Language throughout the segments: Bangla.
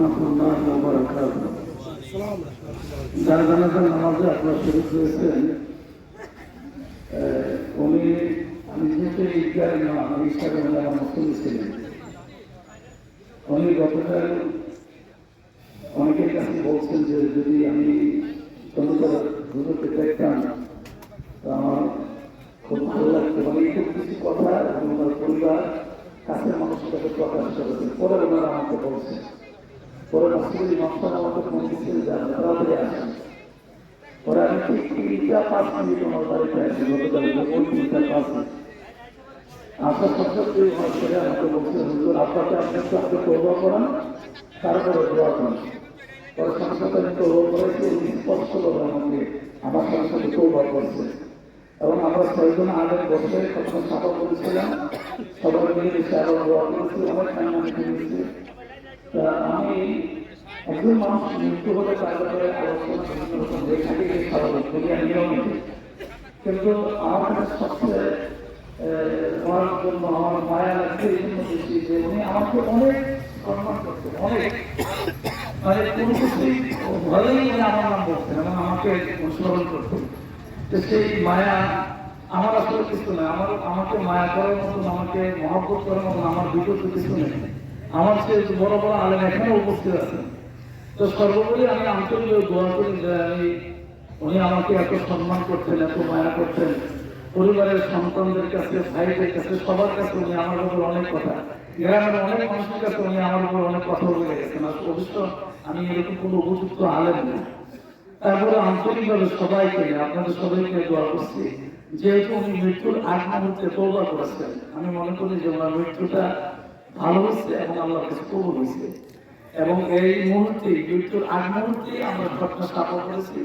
রহমতুল্লাহ বারাকাতুহু যার জানাজার নামাজে আপনারা শরীর হয়েছেন উনি আমি যেহেতু ঈদগাহ না আমি ইচ্ছাকে আমার মুসলিম ছিলেন উনি গতকাল অনেকের কাছে বলছেন যে যদি আমি তোমাদের হুজুরকে দেখতাম তো আমার খুব ভালো লাগতো মানে এই কিছু কথা আমার পরিবার কাছের মানুষের সাথে প্রকাশ করেছে পরে ওনারা আমাকে বলছে পরে মাসুলি মাস্টার আমাকে দিচ্ছেন যে তাড়াতাড়ি আসেন। আমি ঠিক তিনটা পাঁচ মিনিট ওনার বাড়িতে আসি গতকাল ওই তিনটা পাঁচ মিনিট। সাথে দুই মাস ধরে আমাকে বলছে, হুজুর, আপনাকে আপনি একটু আগে তৌবা করান, তারপরে দোয়া করেন। পরে সাথে সাথে আমি তৌবা করেছি উনি স্পষ্টভাবে আমাকে আমার সাথে সাথে তৌবা করছে। এবং আমরা ছয়জন আগের বসে তখন সাফা করেছিলাম। সবাই মিলে আরও দোয়া করেছি, অনেক আমি আমি একজন মানুষ মৃত্যু নিয়ম কিন্তু আমার কাছে সবচেয়ে আমার যে উনি আমাকে অনেক মানে আমার নাম আমাকে মায়া আমার আসলে কিছু নয়, আমার, আমাকে মায়া করার মতন, আমাকে মহব্বত করার মতন, আমার বিকল্প কিছু নেই। আমার সে বড় বড় আলেম এখানে উপস্থিত আছেন তো সর্বোপরি আমি আন্তরিক দোয়া করি যে আমি উনি আমাকে এত সম্মান করতেন এত মায়া করতেন পরিবারের সন্তানদের কাছে, ভাইদের কাছে, সবার কাছে উনি আমার উপর অনেক কথা গ্রামের অনেক মানুষের কাছে উনি আমার উপর অনেক কথা বলে গেছেন। আর অবশ্য আমি এরকম কোনো উপযুক্ত আলেম না। তারপরে আন্তরিকভাবে সবাইকে, আপনাদের সবাইকে দোয়া করছি। যেহেতু উনি মৃত্যুর আগ মুহূর্তে তৌবা করেছেন, আমি মনে করি যে ওনার মৃত্যুটা ভালো হয়েছে এবং আল্লাহ কাছে কবুল হয়েছে। এবং এই মুহূর্তে মৃত্যুর আগ মুহূর্তে আমরা ঘটনা স্থাপন করেছি।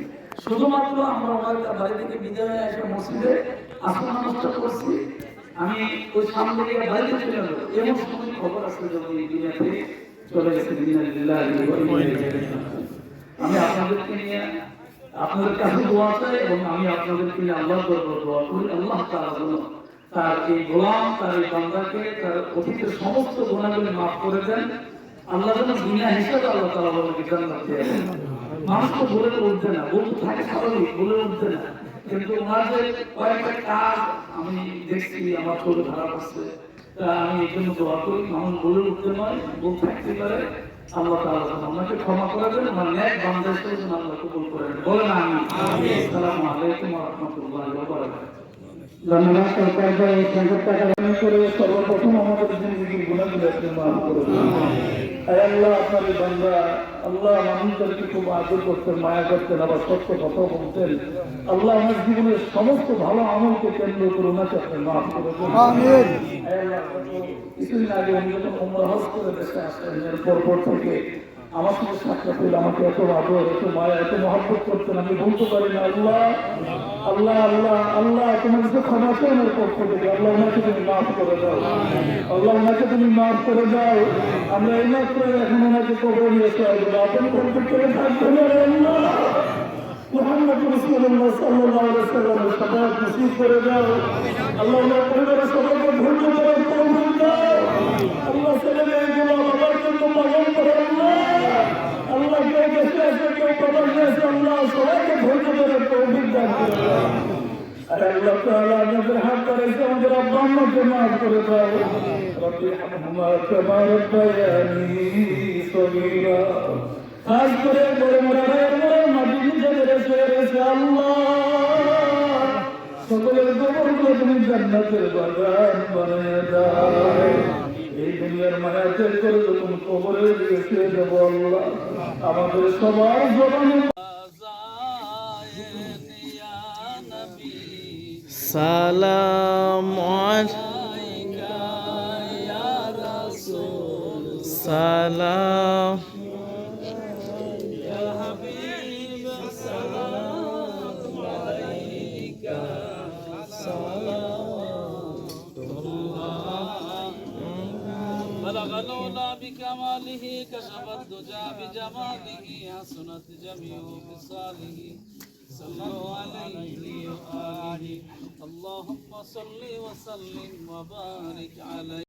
শুধুমাত্র আমরা ওনার বাড়ি থেকে বিদায় এসে মসজিদে করছি। আমি ওই সামনে থেকে বাড়িতে চলে এমন সময় খবর আছে যে উনি দুনিয়াতে চলে গেছে। আমি আপনাদেরকে নিয়ে দোয়া চাই এবং আমি আপনাদেরকে আল্লাহ দোয়া করি। আল্লাহ তার এই গোলাম তার এই বান্দাকে তার অতীতের সমস্ত গুণাগুলি মাফ করে দেন। আল্লাহ যেন দুনিয়া হিসাবে আল্লাহ জান্নাত দিয়ে মানুষ তো বলে উঠবে না বলতে থাকে স্বাভাবিক বলে উঠবে না। কিন্তু ওনার যে কয়েকটা কাজ আমি দেখছি আমার চোখে ধরা পড়ছে। তা আমি এই জন্য দোয়া করি মানুষ বলে উঠতে নয় বলতে থাকতে পারে। আল্লাহ তাআলা আমাকে ক্ষমা করে দেন আমার ন্যাক বান্দা হিসেবে যেন আল্লাহ কবুল করে নেন। বলেন আমি আসসালামু আলাইকুম ওয়া রাহমাতুল্লাহি ওয়া বারাকাতুহু। ধন্যবাদ সরকার ভাই এই সংকট টাকা করে সর্বপ্রথম আমাদের জিন্দগির গুণাগুলো আপনি মাফ করে আল্লাহ আপনার বান্দা আল্লাহ মানুষদেরকে খুব আদর করতেন মায়া করতেন আবার সত্য কথা বলতেন। আল্লাহ আমার জীবনের সমস্ত ভালো আমলকে কেন্দ্র করে ওনাকে আপনি মাফ করে কিছুদিন আগে উনি যখন উমরা হজ করে দেশে আসলেন এরপর থেকে আমার সঙ্গে সাক্ষাৎ আমাকে এত আদর, এত মায়া, এত মহব্বত করতেন আমি বলতে পারি না। আল্লাহ আল্লাহ আল্লাহ আল্লাহ তোমার কাছে ক্ষমা চাওয়ার পক্ষ থেকে, আল্লাহ ওনাকে তুমি মাফ করে দাও। আল্লাহ ওনাকে তুমি মাফ করে দাও। আমরা এই মাত্র এখন ওনাকে কবর নিয়েছে আসব। আপনি করতে করে আল্লাহ। মোহাম্মদ রসুল্লাহ সাল্লাহ সাল্লামের সবাই নসিব করে দাও। আল্লাহ আমার পরিবারের সবাইকে ধৈর্য আল্লাহ ছেলে মেয়েগুলো বাবার জন্য পালন করে আল্লাহ আল্লাহ কেউ দেশে আছে কেউ প্রবাসে আছে আল্লাহ সবাইকে ধৈর্য ধরে তৌফিক দান করে দাও আর আল্লাহ তাআলা আমাদের হাত ধরেছে আমাদের আব্বা আম্মাকে মাফ করে দাও। রব্বি হামহুমা কামা রব্বায়ানি সগীরা। খাস করে বড় মোড়া বড় মাটি বেড়েছে রয়েছে আল্লাহ। সকলের কবরগুলো তুমি জান্নাতের বাগান বানিয়ে দাও। এই দুনিয়ার মায়া ত্যাগ করে যখন কবরে রেখে দেব আমাদের সবার জবানে সালাম সালাম بلغ العلا بكماله كشف الدجى بجماله حسنت جميع خصاله صلوا عليه وآله اللهم صل وسلم وبارك عليه